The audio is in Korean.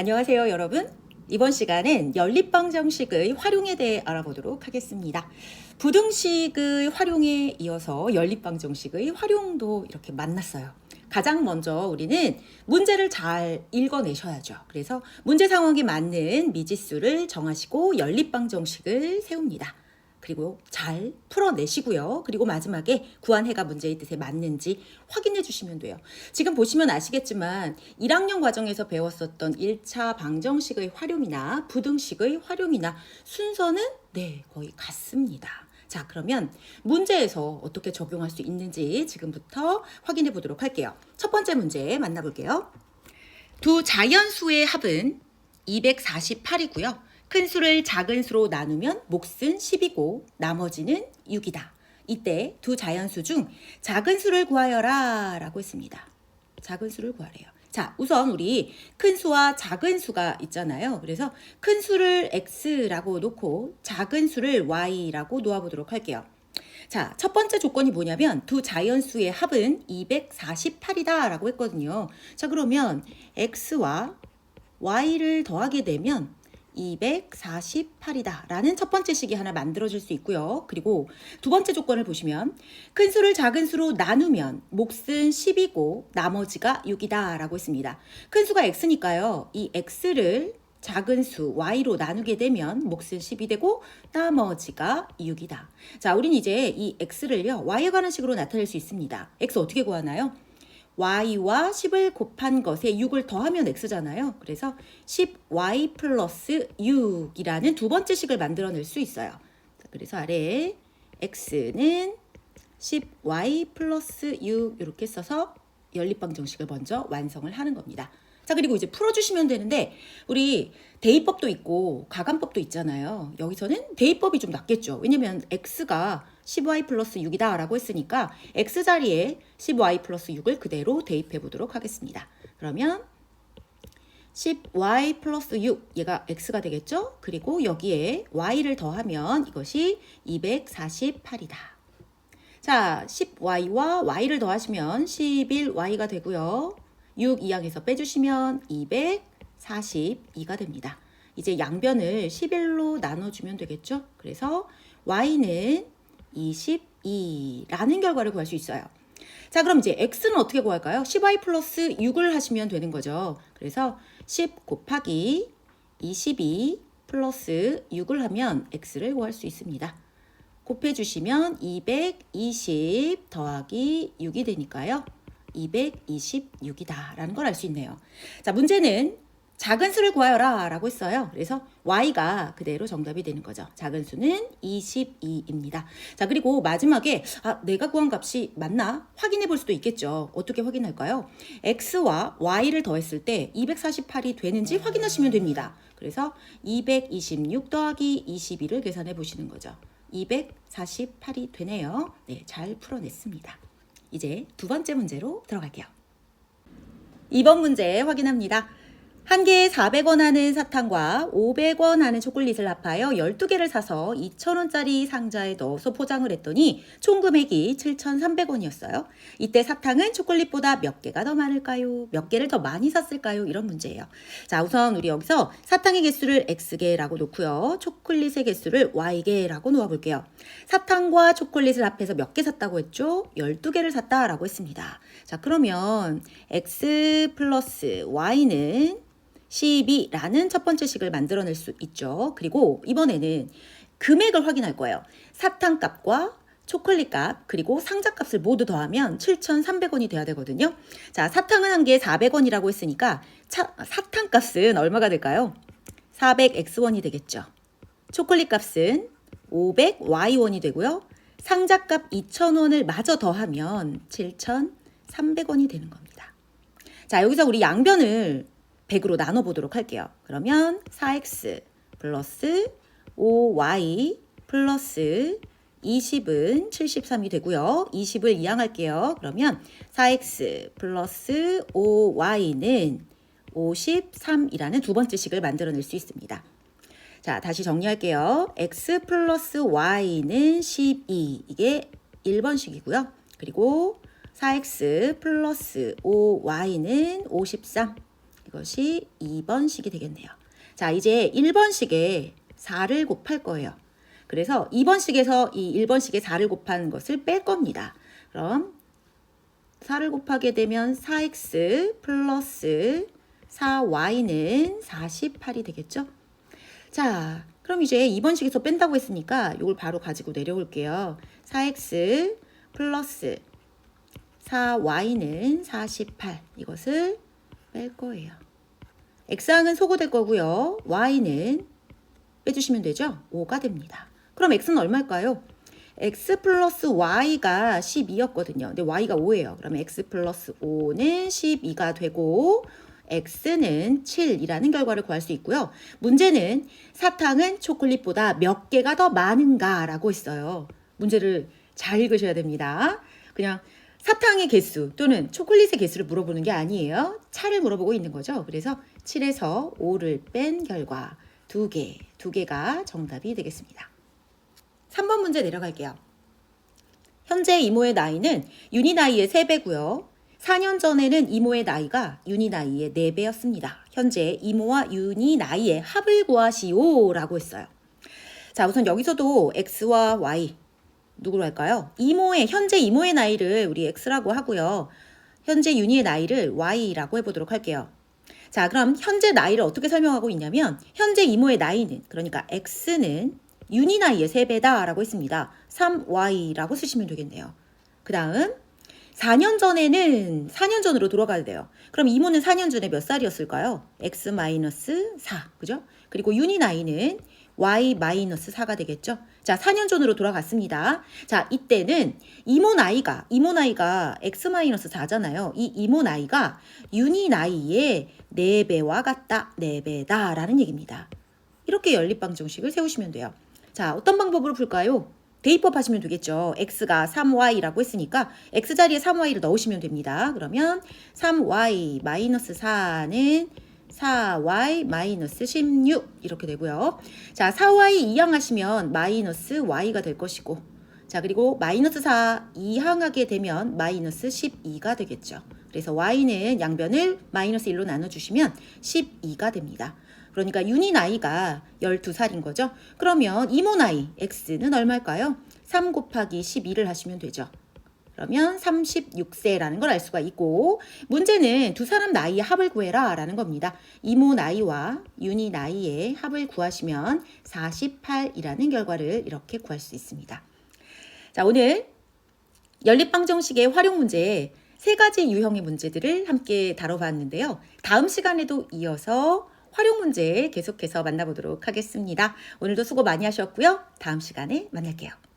안녕하세요, 여러분. 이번 시간은 연립방 정식의 활용에 대해 알아보도록 하겠습니다. 부등식의 활용에 이어서 연립방 정식의 활용도 이렇게 만났어요. 가장 먼저 우리는 문제를 잘 읽어내셔야죠. 그래서 문제 상황에 맞는 미지수를 정하시고 연립방 정식을 세웁니다. 그리고 잘 풀어내시고요. 그리고 마지막에 구한해가 문제의 뜻에 맞는지 확인해 주시면 돼요. 지금 보시면 아시겠지만 1학년 과정에서 배웠었던 1차 방정식의 활용이나 부등식의 활용이나 순서는 네, 거의 같습니다. 자, 그러면 문제에서 어떻게 적용할 수 있는지 지금부터 확인해 보도록 할게요. 첫 번째 문제 만나볼게요. 두 자연수의 합은 248이고요. 큰 수를 작은 수로 나누면 몫은 10이고 나머지는 6이다. 이때 두 자연수 중 작은 수를 구하여라 라고 했습니다. 작은 수를 구하래요. 자, 우선 우리 큰 수와 작은 수가 있잖아요. 그래서 큰 수를 x라고 놓고 작은 수를 y라고 놓아보도록 할게요. 자, 첫 번째 조건이 뭐냐면 두 자연수의 합은 248이다 라고 했거든요. 자, 그러면 x와 y를 더하게 되면 248이다 라는 첫 번째 식이 하나 만들어질 수 있고요. 그리고 두 번째 조건을 보시면 큰 수를 작은 수로 나누면 몫은 10이고 나머지가 6이다 라고 했습니다. 큰 수가 x니까요. 이 x를 작은 수 y로 나누게 되면 몫은 10이 되고 나머지가 6이다. 자, 우린 이제 이 x를요. y에 관한 식으로 나타낼 수 있습니다. x 어떻게 구하나요? Y와 10을 곱한 것에 6을 더하면 x잖아요. 그래서 10y 플러스 6이라는 두 번째 식을 만들어낼 수 있어요. 그래서 아래에 x는 10y 플러스 6 이렇게 써서 연립방 정식을 먼저 완성을 하는 겁니다. 자, 그리고 이제 풀어주시면 되는데, 우리 대입법도 있고, 가감법도 있잖아요. 여기서는 대입법이 좀 낫겠죠. 왜냐면 x가 10y 플러스 6이다 라고 했으니까, x 자리에 10y 플러스 6을 그대로 대입해 보도록 하겠습니다. 그러면 10y 플러스 6, 얘가 x가 되겠죠? 그리고 여기에 y를 더하면 이것이 248이다. 자, 10y와 y를 더하시면 11y가 되고요. 6 이항에서 빼주시면 242가 됩니다. 이제 양변을 11로 나눠주면 되겠죠? 그래서 y는 22라는 결과를 구할 수 있어요. 자, 그럼 이제 x는 어떻게 구할까요? 10y 플러스 6을 하시면 되는 거죠. 그래서 10 곱하기 22 플러스 6을 하면 x를 구할 수 있습니다. 곱해주시면 220 더하기 6이 되니까요. 226이다 라는 걸 알 수 있네요. 자, 문제는 작은 수를 구하여라 라고 했어요. 그래서 y가 그대로 정답이 되는 거죠. 작은 수는 22입니다. 자, 그리고 마지막에 아, 내가 구한 값이 맞나? 확인해 볼 수도 있겠죠. 어떻게 확인할까요? x와 y를 더했을 때 248이 되는지 확인하시면 됩니다. 그래서 226 더하기 22를 계산해 보시는 거죠. 248이 되네요. 네, 잘 풀어냈습니다. 이제 두 번째 문제로 들어갈게요. 2번 문제 확인합니다. 한 개에 400원 하는 사탕과 500원 하는 초콜릿을 합하여 12개를 사서 2,000원짜리 상자에 넣어서 포장을 했더니 총 금액이 7,300원이었어요. 이때 사탕은 초콜릿보다 몇 개가 더 많을까요? 몇 개를 더 많이 샀을까요? 이런 문제예요. 자, 우선 우리 여기서 사탕의 개수를 X개라고 놓고요. 초콜릿의 개수를 Y개라고 놓아볼게요. 사탕과 초콜릿을 합해서 몇 개 샀다고 했죠? 12개를 샀다라고 했습니다. 자, 그러면 X 플러스 Y는 12라는 첫 번째 식을 만들어낼 수 있죠. 그리고 이번에는 금액을 확인할 거예요. 사탕 값과 초콜릿 값 그리고 상자 값을 모두 더하면 7,300원이 돼야 되거든요. 자, 사탕은 한 개에 400원이라고 했으니까 차, 사탕 값은 얼마가 될까요? 400x원이 되겠죠. 초콜릿 값은 500y원이 되고요. 상자 값 2,000원을 마저 더하면 7,300원이 되는 겁니다. 자, 여기서 우리 양변을 100으로 나눠보도록 할게요. 그러면 4x 플러스 5y 플러스 20은 73이 되고요. 20을 이항할게요. 그러면 4x 플러스 5y는 53이라는 두 번째 식을 만들어낼 수 있습니다. 자, 다시 정리할게요. x 플러스 y는 12. 이게 1번 식이고요. 그리고 4x 플러스 5y는 53. 이것이 2번식이 되겠네요. 자, 이제 1번식에 4를 곱할 거예요. 그래서 2번식에서 이 1번식에 4를 곱하는 것을 뺄 겁니다. 그럼 4를 곱하게 되면 4x 플러스 4y는 48이 되겠죠? 자, 그럼 이제 2번식에서 뺀다고 했으니까 이걸 바로 가지고 내려올게요. 4x 플러스 4y는 48 이것을 뺄 거예요. x항은 소거될 거고요. y는 빼주시면 되죠? 5가 됩니다. 그럼 x는 얼마일까요? x 플러스 y가 12였거든요. 근데 y가 5예요. 그러면 x 플러스 5는 12가 되고 x는 7이라는 결과를 구할 수 있고요. 문제는 사탕은 초콜릿보다 몇 개가 더 많은가라고 했어요. 문제를 잘 읽으셔야 됩니다. 그냥 사탕의 개수 또는 초콜릿의 개수를 물어보는 게 아니에요. 차를 물어보고 있는 거죠. 그래서 7에서 5를 뺀 결과 두 개, 두 개가 정답이 되겠습니다. 3번 문제 내려갈게요. 현재 이모의 나이는 윤희 나이의 3배고요. 4년 전에는 이모의 나이가 윤희 나이의 4배였습니다. 현재 이모와 윤희 나이의 합을 구하시오 라고 했어요. 자, 우선 여기서도 x와 y 누구로 할까요? 이모의 현재 이모의 나이를 우리 x라고 하고요. 현재 윤희의 나이를 y라고 해보도록 할게요. 자, 그럼 현재 나이를 어떻게 설명하고 있냐면 현재 이모의 나이는 그러니까 x는 윤희 나이의 3배다라고 했습니다. 3y라고 쓰시면 되겠네요. 그 다음 4년 전에는 4년 전으로 돌아가야 돼요. 그럼 이모는 4년 전에 몇 살이었을까요? x-4, 그죠? 그리고 윤희 나이는 y-4가 되겠죠? 자, 4년 전으로 돌아갔습니다. 자, 이때는 이모 나이가, 이모 나이가 x-4잖아요. 이 이모 나이가 윤희 나이의 4배와 같다, 4배다 라는 얘기입니다. 이렇게 연립방 정식을 세우시면 돼요. 자, 어떤 방법으로 풀까요? 대입법 하시면 되겠죠. x가 3y라고 했으니까 x 자리에 3y를 넣으시면 됩니다. 그러면 3y 마이너스 4는 4y 마이너스 16 이렇게 되고요. 자, 4y 이항하시면 마이너스 y가 될 것이고 자, 그리고 마이너스 4 이항하게 되면 마이너스 12가 되겠죠. 그래서 y는 양변을 마이너스 1로 나눠주시면 12가 됩니다. 그러니까 윤희 나이가 12살인 거죠. 그러면 이모 나이 x는 얼마일까요? 3 곱하기 12를 하시면 되죠. 그러면 36세라는 걸 알 수가 있고 문제는 두 사람 나이의 합을 구해라 라는 겁니다. 이모 나이와 윤희 나이의 합을 구하시면 48이라는 결과를 이렇게 구할 수 있습니다. 자 오늘 연립방정식의 활용 문제 세 가지 유형의 문제들을 함께 다뤄봤는데요. 다음 시간에도 이어서 활용 문제 계속해서 만나보도록 하겠습니다. 오늘도 수고 많이 하셨고요. 다음 시간에 만날게요.